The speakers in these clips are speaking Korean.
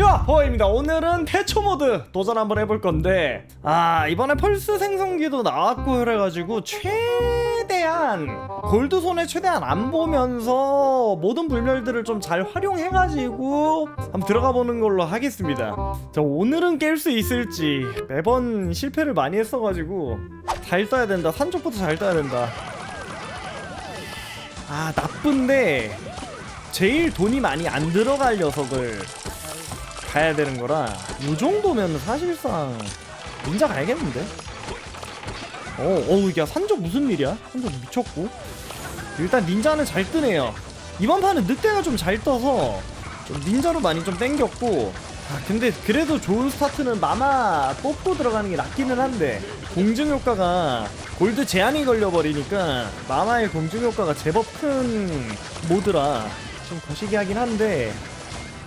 야! 보입니다. 오늘은 태초 모드 도전 한번 해볼 건데 아 이번에 펄스 생성기도 나왔고 그래가지고 최대한 골드 손에 최대한 안 보면서 모든 불멸들을 좀 잘 활용해가지고 한번 들어가 보는 걸로 하겠습니다. 자 오늘은 깰 수 있을지. 매번 실패를 많이 했어가지고 잘 떠야 된다. 산적부터 잘 떠야 된다. 아 나쁜데 제일 돈이 많이 안 들어갈 녀석을 가야 되는 거라 이 정도면 사실상 닌자 가야겠는데? 어, 어우 야 산적 무슨 일이야? 산적 미쳤고 일단 닌자는 잘 뜨네요 이번 판은 늑대가 좀 잘 떠서 좀 닌자로 많이 좀 땡겼고 아 근데 그래도 좋은 스타트는 마마 뽑고 들어가는 게 낫기는 한데 공중 효과가 골드 제한이 걸려버리니까 마마의 공중 효과가 제법 큰 모드라 좀 거시기 하긴 한데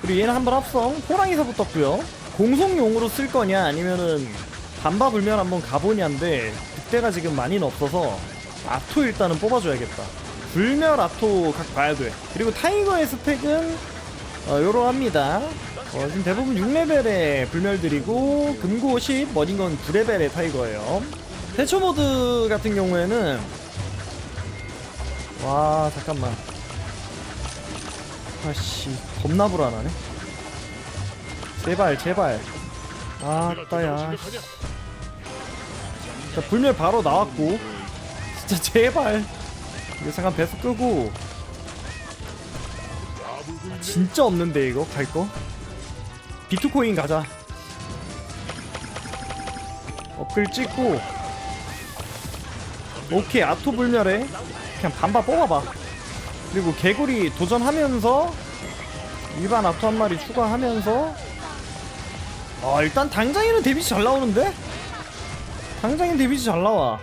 그리고 얘는 한번 합성. 호랑이서 붙었고요. 공속용으로 쓸 거냐 아니면은 반바 불면 한번 가보냐인데 그때가 지금 많이는 없어서 아토 일단은 뽑아줘야겠다. 불멸 아토 각 봐야 돼. 그리고 타이거의 스펙은 어, 요러합니다. 어, 지금 대부분 6레벨의 불멸들이고 금고 10 머딘건 9레벨의 타이거예요. 대처 모드 같은 경우에는 와 잠깐만 아씨 겁나 불안하네. 제발 제발. 아따야 자 불멸 바로 나왔고. 진짜 제발. 이거 잠깐 배수 끄고. 아, 진짜 없는데 이거? 갈거? 비트코인 가자. 업글 찍고. 오케이 아토 불멸에. 그냥 반바 뽑아봐 그리고 개구리 도전하면서 일반 아토 한 마리 추가하면서 아 일단 당장에는 데미지 잘 나오는데? 당장엔 데미지 잘 나와.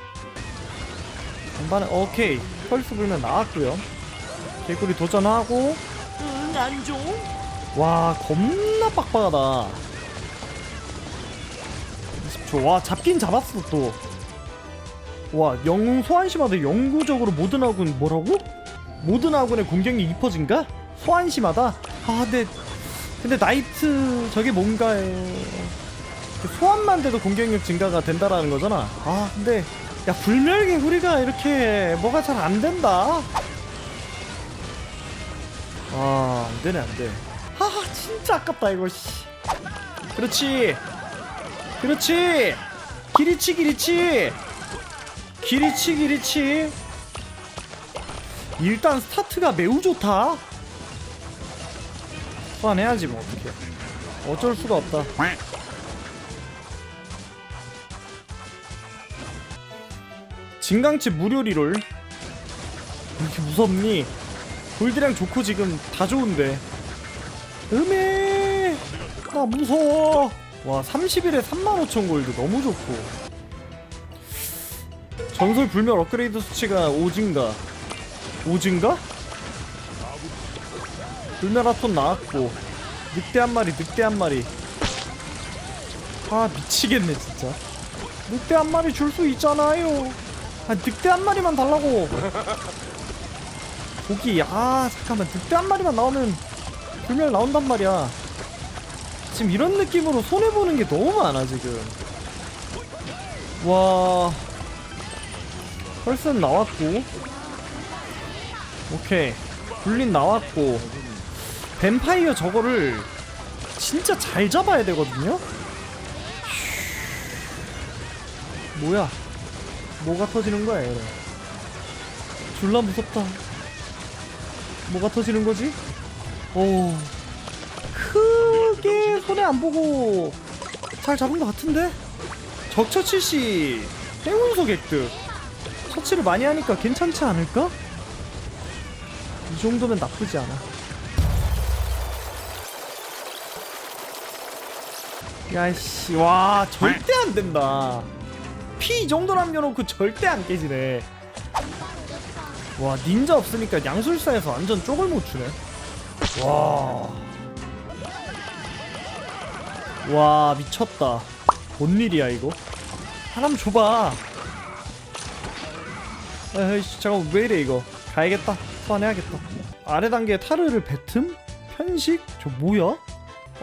반반에 오케이. 펄스 불면 나왔고요. 개구리 도전하고. 응, 안 줘? 와 겁나 빡빡하다. 20초. 와 잡긴 잡았어 또와 영웅 소환심하다 영구적으로 모든 아군 뭐라고? 모든 아군의 공격력 2%인가? 소환심하다? 아 근데 근데 나이트 저게 뭔가요 소환만 돼도 공격력 증가가 된다라는 거잖아. 아 근데 야 불멸의 우리가 이렇게 뭐가 잘 안 된다? 아 안되네 안돼. 아 진짜 아깝다 이거 씨. 그렇지. 그렇지. 기리치 기리치. 기리치 기리치 일단 스타트가 매우 좋다. 소환해야지 뭐 어떡해. 어쩔 수가 없다. 진강치 무료 리롤. 왜 이렇게 무섭니? 골드랑 좋고 지금 다 좋은데. 음에! 나 무서워. 와 30일에 35,000 골드. 너무 좋고. 전설 불멸 업그레이드 수치가 5증가 5증가? 불멸 아톤 나왔고 늑대 한 마리 늑대 한 마리. 아 미치겠네 진짜. 늑대 한 마리 줄 수 있잖아요. 아 늑대 한 마리만 달라고. 고기 아 잠깐만. 늑대 한 마리만 나오면 불멸 나온단 말이야. 지금 이런 느낌으로 손해보는 게 너무 많아 지금. 와. 펄슨 나왔고 오케이 불린 나왔고 뱀파이어 저거를 진짜 잘 잡아야 되거든요 휴. 뭐야 뭐가 터지는 거야 얘는 졸라 무섭다 뭐가 터지는 거지? 오 크게 손에 안 보고 잘 잡은 것 같은데? 적처 칠시 행운소 객득 처치를 많이 하니까 괜찮지 않을까? 이 정도면 나쁘지 않아. 야이씨 와 절대 안 된다. 피 이 정도 남겨놓고 절대 안 깨지네. 와 닌자 없으니까 양술사에서 완전 쪽을 못 추네. 와. 와 미쳤다. 뭔 일이야 이거? 하나만 줘봐. 에이씨 잠깐 왜 이래 이거? 가야겠다 소환해야겠다 아래 단계 타르를 뱉음? 편식? 저 뭐야?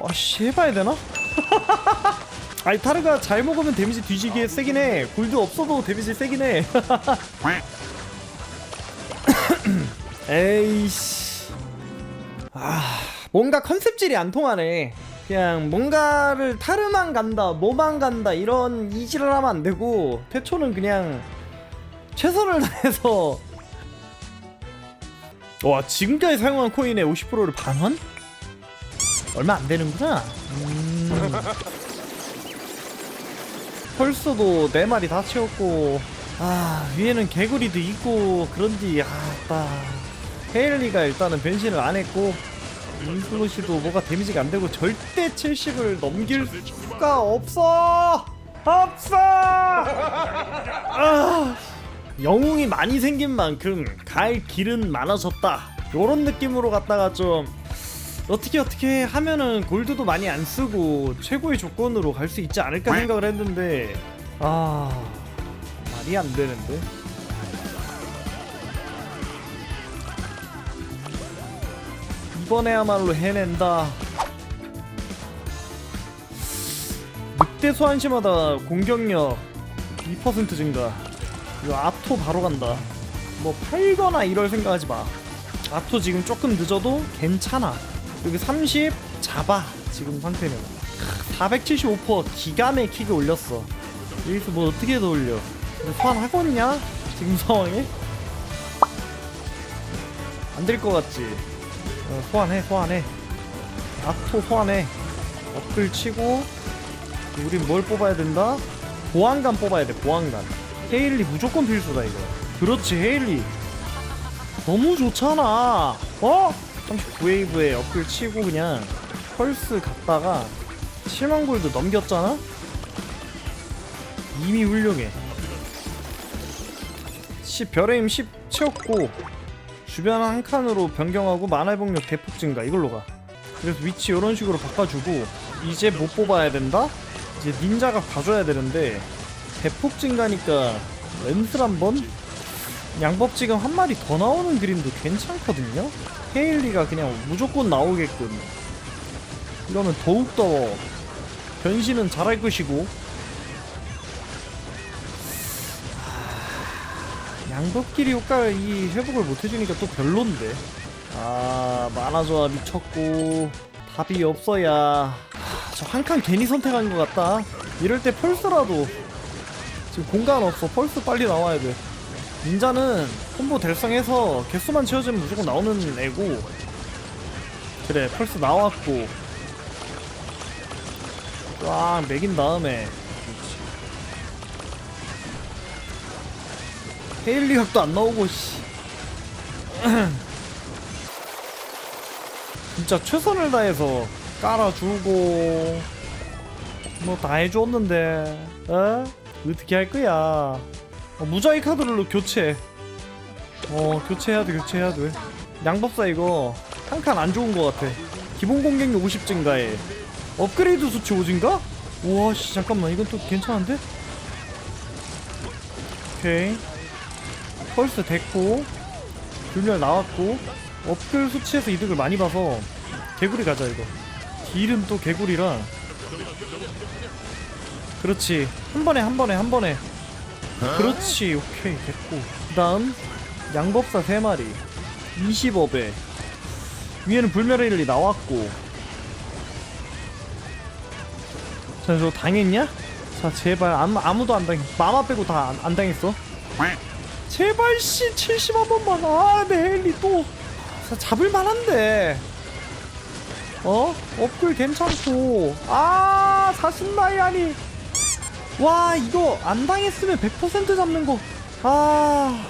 아씨 해봐야 되나? 아니 타르가 잘 먹으면 데미지 뒤지게 세긴 해 골드 없어도 데미지 세긴 해 에이씨 아 뭔가 컨셉질이 안 통하네 그냥 뭔가를 타르만 간다 뭐만 간다 이런 이지를 하면 안 되고 태초는 그냥 최선을 다해서 와 지금까지 사용한 코인의 50%를 반환? 얼마 안 되는구나 음. 펄스도 네 마리 다 채웠고 아 위에는 개구리도 있고 그런디 아따 헤일리가 일단은 변신을 안 했고 인플로시도 뭐가 데미지가 안 되고 절대 70을 넘길 수가 없어 없어 아, 영웅이 많이 생긴 만큼 갈 길은 많아졌다. 요런 느낌으로 갔다가 좀 어떻게 어떻게 하면은 골드도 많이 안 쓰고 최고의 조건으로 갈 수 있지 않을까 생각을 했는데 아 말이 안 되는데. 이번에야말로 해낸다. 늑대 소환시마다 공격력 2% 증가 이거 아토 바로 간다. 뭐 팔거나 이럴 생각하지 마. 아토 지금 조금 늦어도 괜찮아. 여기 30 잡아 지금 상태는 475% 기가 막히게 올렸어. 여기서 뭐 어떻게 더 올려. 소환하겠냐? 지금 상황에? 안 될 것 같지? 어, 소환해 소환해. 아토 소환해. 업글 치고 우린 뭘 뽑아야 된다? 보안관 뽑아야 돼 보안관 헤일리 무조건 필수다 이거 그렇지 헤일리 너무 좋잖아 어? 39웨이브에 업글 치고 그냥 펄스 갔다가 7만 골드 넘겼잖아? 이미 훌륭해 10 별의 힘 10 채웠고 주변 한 칸으로 변경하고 만화 회복력 대폭 증가 이걸로 가 그래서 위치 이런 식으로 바꿔주고 이제 못 뽑아야 된다? 이제 닌자가 봐줘야 되는데 대폭 증가니까 렌슬 한번? 양법 지금 한 마리 더 나오는 그림도 괜찮거든요? 헤일리가 그냥 무조건 나오게끔. 이러면 더욱더 변신은 잘할 것이고. 하, 양법끼리 효과를 이 회복을 못 해주니까 또 별론데. 아 만화조합 미쳤고 답이 없어야. 저 한 칸 괜히 선택한 것 같다. 이럴 때 펄스라도 지금 공간 없어. 펄스 빨리 나와야 돼. 닌자는 콤보 달성해서 개수만 채워주면 무조건 나오는 애고. 그래 펄스 나왔고. 꽉 매긴 다음에. 헤일리 각도 안 나오고 씨. 진짜 최선을 다해서 깔아주고 뭐 다 해줬는데 어? 어떻게 할 거야? 어, 무자기 카드로 교체. 어 교체해야 돼 교체해야 돼. 양법사 이거 한 칸 안 좋은 거 같아. 기본 공격력 50 증가에 업그레이드 수치 5 증가? 우와 씨 잠깐만. 이건 또 괜찮은데? 오케이. 펄스 됐고 균열 나왔고 업글 수치에서 이득을 많이 봐서 개구리 가자 이거. 딜은 또 개구리라 그렇지. 한 번에 한 번에 한 번에. 그렇지. 오케이. 됐고. 그 다음 양법사 3마리. 20업에. 위에는 불멸의 일이 나왔고. 자 저거 당했냐? 자 제발. 아무, 아무도 안 당했 마마 빼고 다 안 당했어. 제발 씨 70한 번만. 아내 헬리 또. 자, 잡을 만한데. 어? 업글 괜찮고. 아 40나이 아니 와 이거 안 당했으면 100% 잡는 거. 아,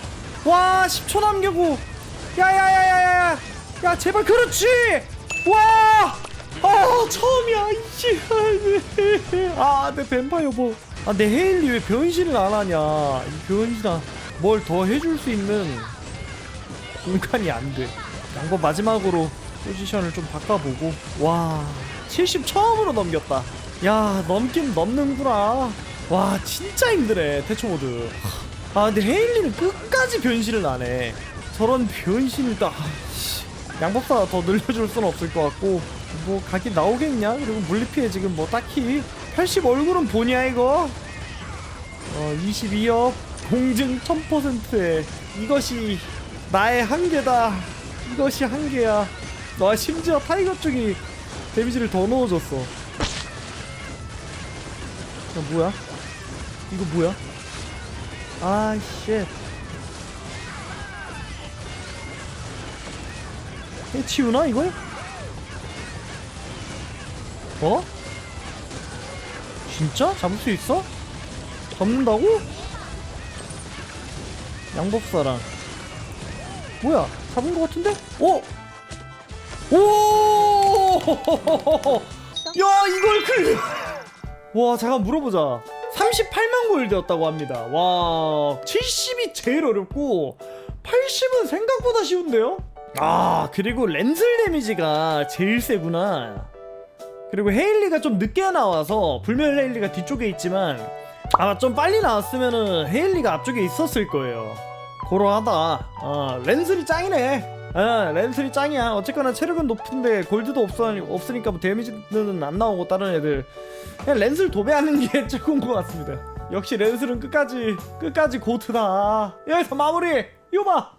와 10초 남겨고. 야야야야야, 야 제발 그렇지. 와, 아 처음이야 이씨. 아내 뱀파이어 뭐. 아내 헤일리 왜 변신을 안 하냐? 이 변신아 뭘 더 해줄 수 있는 공간이 안 돼. 양보 마지막으로 포지션을 좀 바꿔보고 와 70 처음으로 넘겼다. 야 넘긴 넘는구나. 와 진짜 힘드네 태초 모드 아 근데 헤일리는 끝까지 변신을 안해 저런 변신을 딱 아, 씨. 양법사 더 늘려줄 수는 없을 것 같고 뭐 각이 나오겠냐? 그리고 물리피해 지금 뭐 딱히 80 얼굴은 보냐 이거? 어 22억 공증 1000%에 이것이 나의 한계다. 이것이 한계야. 와 심지어 타이거 쪽이 데미지를 더 넣어줬어. 야 뭐야? 이거 뭐야? 아 쉣. 해치우나 이걸? 어? 진짜? 잡을 수 있어? 잡는다고? 양법사랑 뭐야 잡은 거 같은데? 오! 오! 야 이걸 클리어 와 잠깐 물어보자 38만 골드였다고 합니다. 와 70이 제일 어렵고 80은 생각보다 쉬운데요? 아 그리고 렌슬 데미지가 제일 세구나. 그리고 헤일리가 좀 늦게 나와서 불멸 헤일리가 뒤쪽에 있지만 아마 좀 빨리 나왔으면은 헤일리가 앞쪽에 있었을 거예요. 고러하다. 어 렌슬이 짱이네 아 렌슬이 짱이야. 어쨌거나 체력은 높은데 골드도 없어, 없으니까 뭐 데미지는 안 나오고 다른 애들. 그냥 렌슬 도배하는 게 최고인 것 같습니다. 역시 렌슬은 끝까지 끝까지 고트다. 여기서 마무리! 이거 봐